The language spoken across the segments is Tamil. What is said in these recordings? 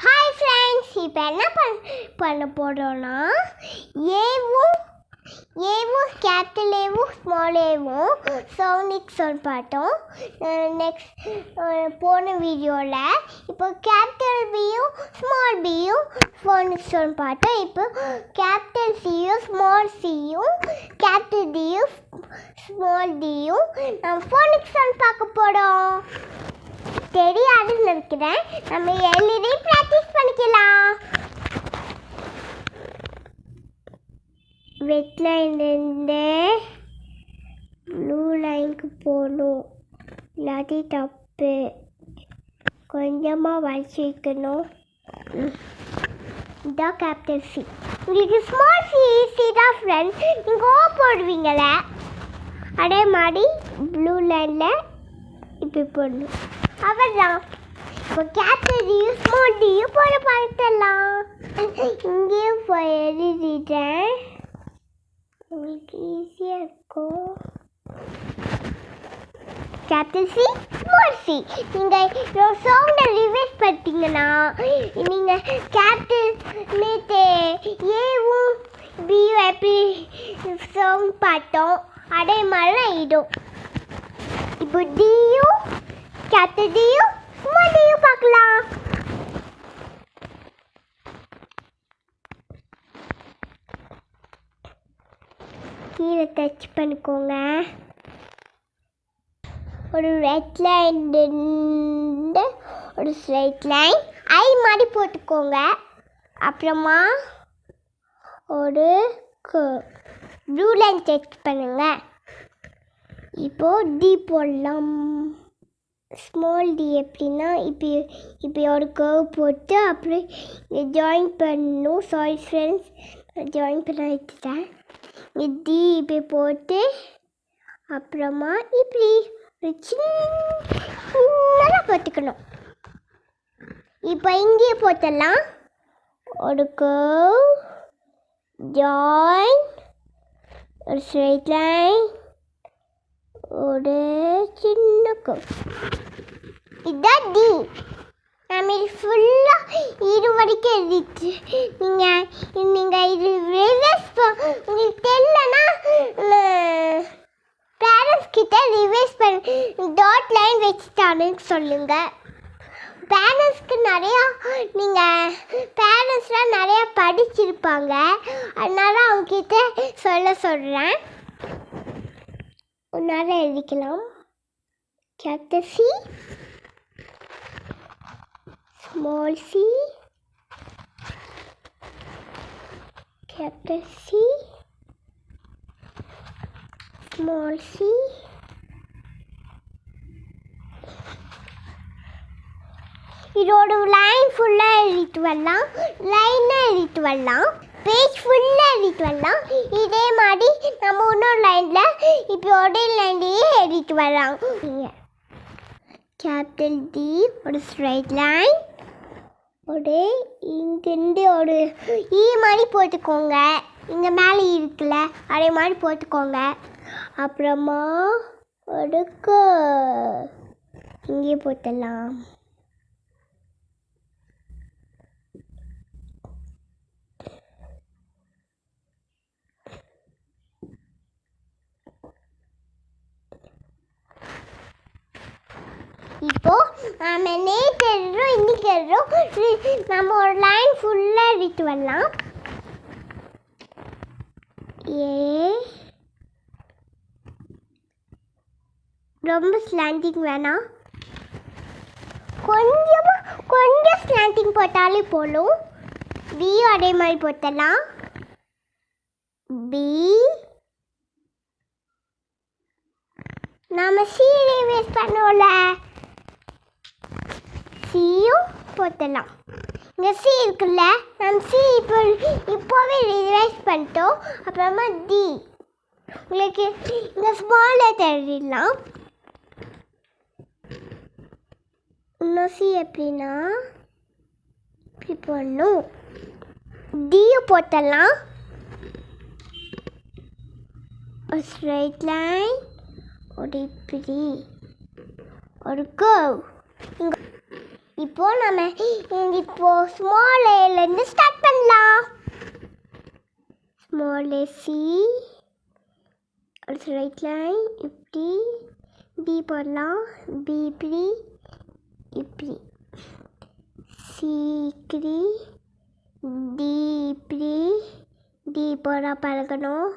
ஹாய் ஃப்ரெண்ட்ஸ் இப்போ என்ன பண் பண்ண போகிறோன்னா ஏவும் ஏவும் கேபிட்டல் ஏவும் ஸ்மால் ஏவும் சொல் பார்த்தோம் நெக்ஸ்ட் போன வீடியோவில் இப்போ கேபிட்டல் பியும் ஸ்மால் பியும் சோனிக் சொல் பார்த்தோம் இப்போ கேபிட்டல் சியும் ஸ்மால் சியும் கேபிட்டல் டியும் ஸ்மால் டியும் நம்ம ஃபோனிக் சொல் பார்க்க போகிறோம் தெரியாதுன்னு நினைக்கிறேன் நம்ம எழுதி ப்ராக்டிஸ் பண்ணிக்கலாம். வெட் லைன்லேருந்து ப்ளூ லைனுக்கு போகணும். இல்லாட்டி தப்பு. கொஞ்சமாக வலிச்சிக்கணும் இதான் கேபிட்டல் சி உங்களுக்கு ஸ்மால் சி சி தான் ஃப்ரெண்ட்ஸ் நீங்கள் ஓ போடுவீங்களே. அதே மாதிரி ப்ளூ லைனில் இப்படி போடணும். அவ்வளோதான் இப்போ கேப்டனையும் ஸ்மால்டையும் போட பார்த்துடலாம். இங்கேயும் போய் எழுதிட்டேன். உங்களுக்கு ஈஸியாக இருக்கும். கேப்டன் சி ஸ்மால் சி நீங்கள் சவுண்டை ரிவைஸ் பண்ணிட்டீங்கன்னா நீங்கள் கேப்டன் நேற்று ஏவும் பியும் எப்படி சவுண்ட் பார்த்தோம் அதே மாதிரி ஆகிடும் இப்போ டியும் கேட்டதையும் டியும் பார்க்கலாம் கீழே டச் பண்ணிக்கோங்க. ஒரு ரெட் லைன் ஒரு ஸ்ட்ரைட் லைன் ஐ மாதிரி போட்டுக்கோங்க. அப்புறமா ஒரு ப்ளூ லைன் டச் பண்ணுங்க. இப்போ டி போடலாம். ஸ்மால் டி எப்படின்னா இப்போ இப்போ ஒரு கர்வ் போட்டு அப்புறம் இங்கே ஜாயின் பண்ணணும். சாரி ஃப்ரெண்ட்ஸ் ஜாயின் பண்ண வச்சுட்டேன். இங்கே டி இப்படி போட்டு அப்புறமா இப்படி ஒரு சின்னதாக போட்டுக்கணும். இப்போ இங்கேயே போட்டலாம் ஒரு கர்வ் ஜாயின் ஒரு ஸ்ட்ரைட் லைன் ஒரு சின்ன கர்வ் இதான் டி. நம்ம இது ஃபுல்லாக இது வரைக்கும் எழுதிட்டு. நீங்கள் நீங்கள் இது ரிவர்ஸ் உங்களுக்கு தெரியலன்னா பேரண்ட்ஸ் கிட்ட ரிவர்ஸ் பண்ண. டாட் லைன் வச்சுட்டானுன்னு சொல்லுங்கள் பேரண்ட்ஸ்க்கு நிறையா நீங்கள் பேரண்ட்ஸ்லாம் நிறையா படிச்சிருப்பாங்க. அதனால அவங்கக்கிட்ட சொல்ல சொல்கிறேன் உன்னால் எழுதிக்கலாம். Capital C small c capital C. Small c இதோட லைன் ஃபுல்லாக எழுதிட்டு வரலாம். லைனாக எழுதிட்டு வரலாம். பேஜ் ஃபுல்லாக எழுதிட்டு வரலாம். இதே மாதிரி நம்ம இன்னொரு லைனில் இப்போ ஒரே லைன்லேயே எழுதிட்டு வரலாம். கேபிட்டல் டி ஒரு ஸ்ட்ரைட் லைன் ஒரு இங்கிருந்து ஒரு ஈ மாதிரி போட்டுக்கோங்க. இங்கே மேலே இருக்குல்ல அதே மாதிரி போட்டுக்கோங்க. அப்புறமா ஒரு இங்கே போட்டுடலாம். இப்போ நம்ம நேற்று எழுதுறோம் இன்னைக்கு எழுதுறோம் நம்ம ஒரு லைன் ஃபுல்லாக எழுதிட்டு வரலாம். ஏ. ரொம்ப ஸ்லாண்டிங் வேணாம். கொஞ்சமாக கொஞ்சம் ஸ்லாண்டிங் போட்டாலே போலும் பி அதே மாதிரி போட்டலாம். பி நாம சீரே வேஸ்ட் பண்ணோம்ல சியும் போட்டலாம். இங்கே சி இருக்குல்ல? நம்ம சி இப்போ இப்போவே ரிவைஸ் பண்ணிட்டோம். அப்புறமா டி உங்களுக்கு இந்த ஸ்மால் லெட்டர்லாம் இன்னும் சி எப்படின்னா இப்படி போடணும். டியை போட்டலாம். ஒரு ஸ்ட்ரைட் லைன் ஒரு இப்படி. ஒரு கோவ் இங்க இப்போ நம்ம இங்க இப்போ ஸ்மால் ஏலேருந்து ஸ்டார்ட் பண்ணலாம். ஸ்மால் ஏ சி அடுத்து ரைட் லைன் இப்படி. பி போடலாம். பி இப்படி. இப்படி. சி இப்படி. டி இப்படி. டி போட பழகணும்.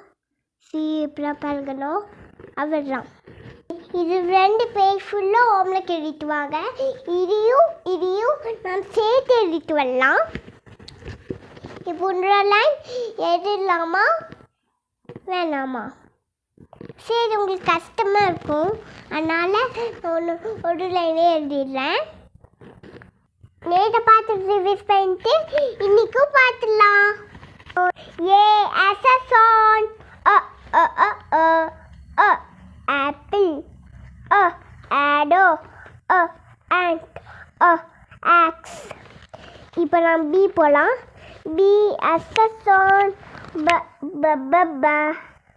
சி இப்படி பழகணும். அவ்வளோதான் இது ரெண்டு பேஜ் ஃபுல்லாக ஓம்லெட் எழுதிட்டு வாங்க. இதையும் இதையும் நாம் சேர்த்து எழுதிட்டு வரலாம். இப்போ லைன் எழுதலாமா வேணாமா? சரி உங்களுக்கு கஷ்டமாக இருக்கும். அதனால் ஒன்று ஒரு லைனே எழுதிடுறேன். நேற்றை பார்த்து ரிவைஸ் பண்ணிட்டு இன்றைக்கும் பார்த்துடலாம் ஏ அசசான் அ அ அ அ அ ஆப்பிள் அ ஆடோ அ ஆண்ட் அ ஆக்ஸ் இப்போ நான் பி போகலாம் பி அசசான் ப ப ப ப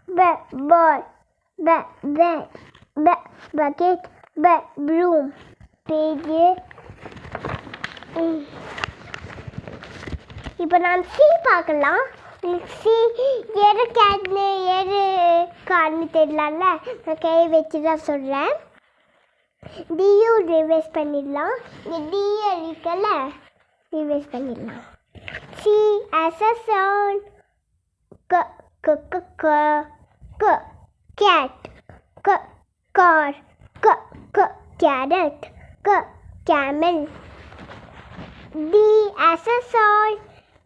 ப பால் ப ப ப பக்கெட் ப ப்ளூம் பேஜு இப்போ நான் சி பார்க்கலாம். சி எது கேட்னு எது கார்னு தெரியலல்ல நான் கை வச்சு தான் சொல்கிறேன் டியூ ரிவைஸ் பண்ணிடலாம். இந்த டி இருக்கல English vanilla. C as a sound. C c c c c cat. C car. C c carrot. C camel. D as a sound.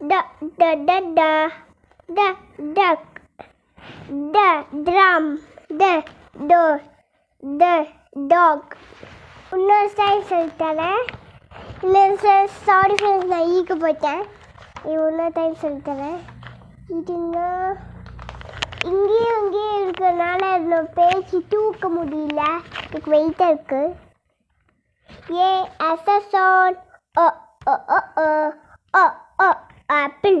D d d d d duck. D drum. D door. D dog. उन्नीस साइज़ चलता है இல்லை சார் சாரி ஃப்ரெண்ட்ஸ் நான் ஈக்கு போயிட்டேன். இவ்வளோ டைம் சொல்லித்தரேன் இதுன்னா இங்கேயும் இங்கேயும் இருக்கிறதுனால நான் பேச்சு தூக்க முடியல. எனக்கு வெயிட்டாக இருக்கு. ஏ அசோன் ஓ ஓ ஓ ஓ ஓ ஓ apple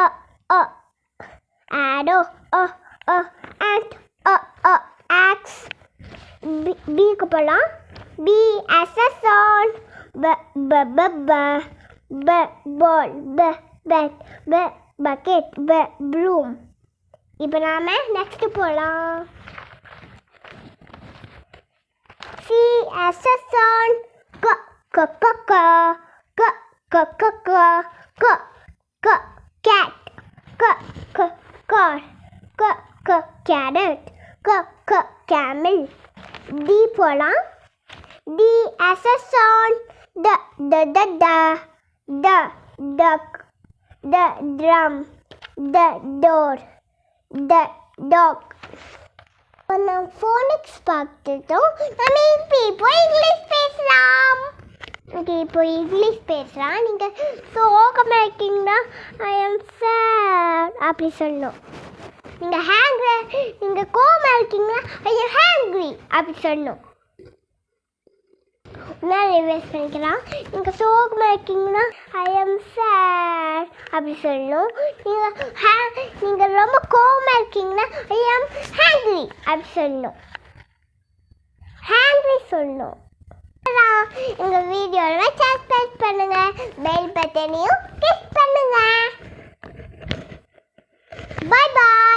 O O auto O O ant O O ox B பிக்கு போகலாம் பி அசோன் b b b b b ball b bat b bucket b broom இப்போ நாம நெக்ஸ்ட் போகலாம் C as a son k k k k k k k k k k cat k k car k k carrot k k camel D போலாம் D as a son d d d d d duck d drum d door d dog. இப்போ நான் ஃபோனிக்ஸ் பார்த்துட்டோம் நம்ம இப்போ இப்போ இங்கிலீஷ் பேசலாம் ஓகே இப்போ இங்கிலீஷ் பேசலாம் நீங்கள் சோகமாக இருக்கீங்கன்னா ஐ எம் சேட் அப்படி சொல்லணும் நீங்கள் ஹேங்க்ரி நீங்கள் கோமாக இருக்கீங்கன்னா ஐ எம் ஹேங்க்ரி அப்படி சொல்லணும் நான் ரிவைஸ் பண்ணிக்கலாம் நீங்கள் சோகமாக இருக்கீங்கன்னா ஐ எம் சேட் அப்படி சொல்லணும். நீங்கள் ஹே நீங்கள் ரொம்ப கோவமாக இருக்கீங்கன்னா ஐ எம் ஹேங்க்ரி அப்படி சொல்லணும். ஹேங்க்ரி சொல்லணும். எங்கள் வீடியோவில் சப்ஸ்கிரைப் பண்ணுங்கள் பெல் பட்டனையும் கிளிக் பண்ணுங்கள் பாய் பாய்